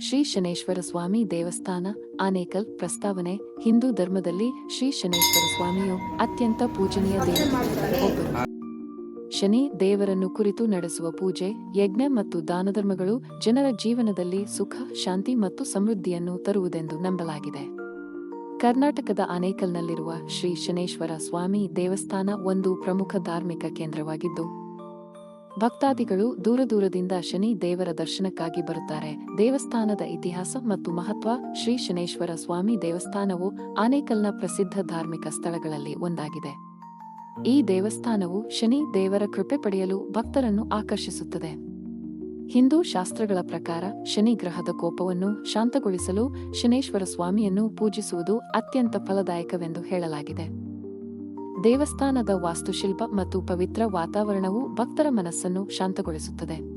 ಶ್ರೀ ಶನೇಶ್ವರ ಸ್ವಾಮಿ ದೇವಸ್ಥಾನ, ಆನೇಕಲ್ ಪ್ರಸ್ತಾವನೆ, ಹಿಂದೂ ಧರ್ಮದಲ್ಲಿ ಶ್ರೀ ಶನೇಶ್ವರ ಸ್ವಾಮಿಯು ಅತ್ಯಂತ ಪೂಜನೀಯ ದೇವರು ಶನಿ ದೇವರನ್ನು ಕುರಿತು ನಡೆಸುವ ಪೂಜೆ, ಯಜ್ಞ ಮತ್ತು ದಾನಧರ್ಮಗಳು ಜನರ ಜೀವನದಲ್ಲಿ ಸುಖ, ಶಾಂತಿ ಮತ್ತು ಸಮೃದ್ಧಿಯನ್ನು ತರುವುದೆಂದು ನಂಬಲಾಗಿದೆ. ಕರ್ನಾಟಕದ ಆನೇಕಲ್ನಲ್ಲಿರುವ ಶ್ರೀ ಶನೇಶ್ವರ ಸ್ವಾಮಿ ದೇವಸ್ಥಾನ ಒಂದು ಪ್ರಮುಖ ಧಾರ್ಮಿಕ ಕೇಂದ್ರವಾಗಿದ್ದು ಭಕ್ತಾದಿಗಳು ದೂರ ದೂರದಿಂದ ಶನಿ ದೇವರ ದರ್ಶನಕ್ಕಾಗಿ ಬರುತ್ತಾರೆ. ದೇವಸ್ಥಾನದ ಇತಿಹಾಸ ಮತ್ತು ಮಹತ್ವ, ಶ್ರೀ ಶನೇಶ್ವರ ಸ್ವಾಮಿ ದೇವಸ್ಥಾನವು ಆನೇಕಲ್ನ ಪ್ರಸಿದ್ಧ ಧಾರ್ಮಿಕ ಸ್ಥಳಗಳಲ್ಲಿ ಒಂದಾಗಿದೆ. ಈ ದೇವಸ್ಥಾನವು ಶನಿ ದೇವರ ಕೃಪೆ ಪಡೆಯಲು ಭಕ್ತರನ್ನು ಆಕರ್ಷಿಸುತ್ತದೆ. ಹಿಂದೂ ಶಾಸ್ತ್ರಗಳ ಪ್ರಕಾರ ಶನಿ ಗ್ರಹದ ಕೋಪವನ್ನು ಶಾಂತಗೊಳಿಸಲು ಶನೇಶ್ವರ ಸ್ವಾಮಿಯನ್ನು ಪೂಜಿಸುವುದು ಅತ್ಯಂತ ಫಲದಾಯಕವೆಂದು ಹೇಳಲಾಗಿದೆ. ದೇವಸ್ಥಾನದ ವಾಸ್ತುಶಿಲ್ಪ ಮತ್ತು ಪವಿತ್ರ ವಾತಾವರಣವು ಭಕ್ತರ ಮನಸ್ಸನ್ನು ಶಾಂತಗೊಳಿಸುತ್ತದೆ.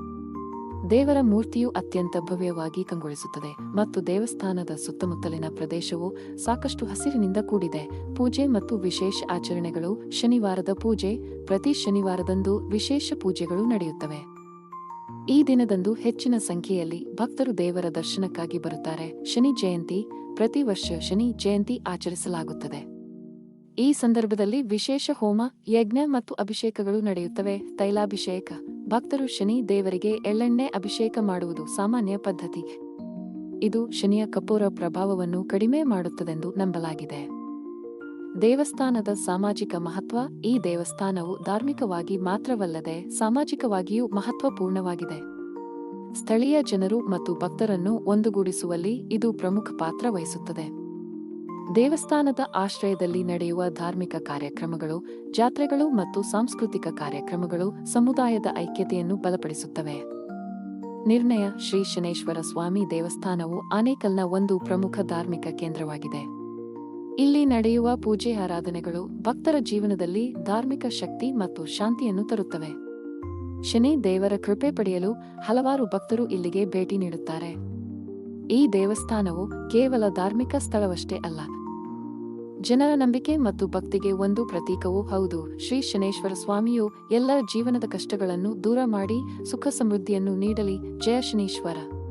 ದೇವರ ಮೂರ್ತಿಯು ಅತ್ಯಂತ ಭವ್ಯವಾಗಿ ಕಂಗೊಳಿಸುತ್ತದೆ ಮತ್ತು ದೇವಸ್ಥಾನದ ಸುತ್ತಮುತ್ತಲಿನ ಪ್ರದೇಶವು ಸಾಕಷ್ಟು ಹಸಿರಿನಿಂದ ಕೂಡಿದೆ. ಪೂಜೆ ಮತ್ತು ವಿಶೇಷ ಆಚರಣೆಗಳು ಶನಿವಾರದ ಪೂಜೆ, ಪ್ರತಿ ಶನಿವಾರದಂದು ವಿಶೇಷ ಪೂಜೆಗಳು ನಡೆಯುತ್ತವೆ. ಈ ದಿನದಂದು ಹೆಚ್ಚಿನ ಸಂಖ್ಯೆಯಲ್ಲಿ ಭಕ್ತರು ದೇವರ ದರ್ಶನಕ್ಕಾಗಿ ಬರುತ್ತಾರೆ. ಶನಿ ಜಯಂತಿ, ಪ್ರತಿ ವರ್ಷ ಶನಿ ಜಯಂತಿ ಆಚರಿಸಲಾಗುತ್ತದೆ. ಈ ಸಂದರ್ಭದಲ್ಲಿ ವಿಶೇಷ ಹೋಮ, ಯಜ್ಞ ಮತ್ತು ಅಭಿಷೇಕಗಳು ನಡೆಯುತ್ತವೆ. ತೈಲಾಭಿಷೇಕ. ಭಕ್ತರು ಶನಿ ದೇವರಿಗೆ ಎಳ್ಳೆಣ್ಣೆ ಅಭಿಷೇಕ ಮಾಡುವುದು ಸಾಮಾನ್ಯ ಪದ್ಧತಿ. ಇದು ಶನಿಯ ಕಪೂರ ಪ್ರಭಾವವನ್ನು ಕಡಿಮೆ ಮಾಡುತ್ತದೆಂದು ನಂಬಲಾಗಿದೆ. ದೇವಸ್ಥಾನದ ಸಾಮಾಜಿಕ ಮಹತ್ವ. ಈ ದೇವಸ್ಥಾನವು ಧಾರ್ಮಿಕವಾಗಿ ಮಾತ್ರವಲ್ಲದೆ ಸಾಮಾಜಿಕವಾಗಿಯೂ ಮಹತ್ವಪೂರ್ಣವಾಗಿದೆ. ಸ್ಥಳೀಯ ಜನರು ಮತ್ತು ಭಕ್ತರನ್ನು ಒಂದುಗೂಡಿಸುವಲ್ಲಿ ಇದು ಪ್ರಮುಖ ಪಾತ್ರ ವಹಿಸುತ್ತದೆ. ದೇವಸ್ಥಾನದ ಆಶ್ರಯದಲ್ಲಿ ನಡೆಯುವ ಧಾರ್ಮಿಕ ಕಾರ್ಯಕ್ರಮಗಳು, ಜಾತ್ರೆಗಳು ಮತ್ತು ಸಾಂಸ್ಕೃತಿಕ ಕಾರ್ಯಕ್ರಮಗಳು ಸಮುದಾಯದ ಐಕ್ಯತೆಯನ್ನು ಬಲಪಡಿಸುತ್ತವೆ. ನಿರ್ಣಯ ಶ್ರೀ ಶನೇಶ್ವರ ಸ್ವಾಮಿ ದೇವಸ್ಥಾನವು ಆನೇಕಲ್ನ ಒಂದು ಪ್ರಮುಖ ಧಾರ್ಮಿಕ ಕೇಂದ್ರವಾಗಿದೆ. ಇಲ್ಲಿ ನಡೆಯುವ ಪೂಜೆ ಆರಾಧನೆಗಳು ಭಕ್ತರ ಜೀವನದಲ್ಲಿ ಧಾರ್ಮಿಕ ಶಕ್ತಿ ಮತ್ತು ಶಾಂತಿಯನ್ನು ತರುತ್ತವೆ. ಶನಿ ದೇವರ ಕೃಪೆ ಪಡೆಯಲು ಹಲವಾರು ಭಕ್ತರು ಇಲ್ಲಿಗೆ ಭೇಟಿ ನೀಡುತ್ತಾರೆ. ಈ ದೇವಸ್ಥಾನವು ಕೇವಲ ಧಾರ್ಮಿಕ ಸ್ಥಳವಷ್ಟೇ ಅಲ್ಲ ಜನರ ನಂಬಿಕೆ ಮತ್ತು ಭಕ್ತಿಗೆ ಒಂದು ಪ್ರತೀಕವೂ ಹೌದು. ಶ್ರೀ ಶನೇಶ್ವರ ಸ್ವಾಮಿಯು ಎಲ್ಲ ಜೀವನದ ಕಷ್ಟಗಳನ್ನು ದೂರ ಮಾಡಿ ಸುಖ ಸಮೃದ್ಧಿಯನ್ನು ನೀಡಲಿ. ಜಯ ಶನೀಶ್ವರ.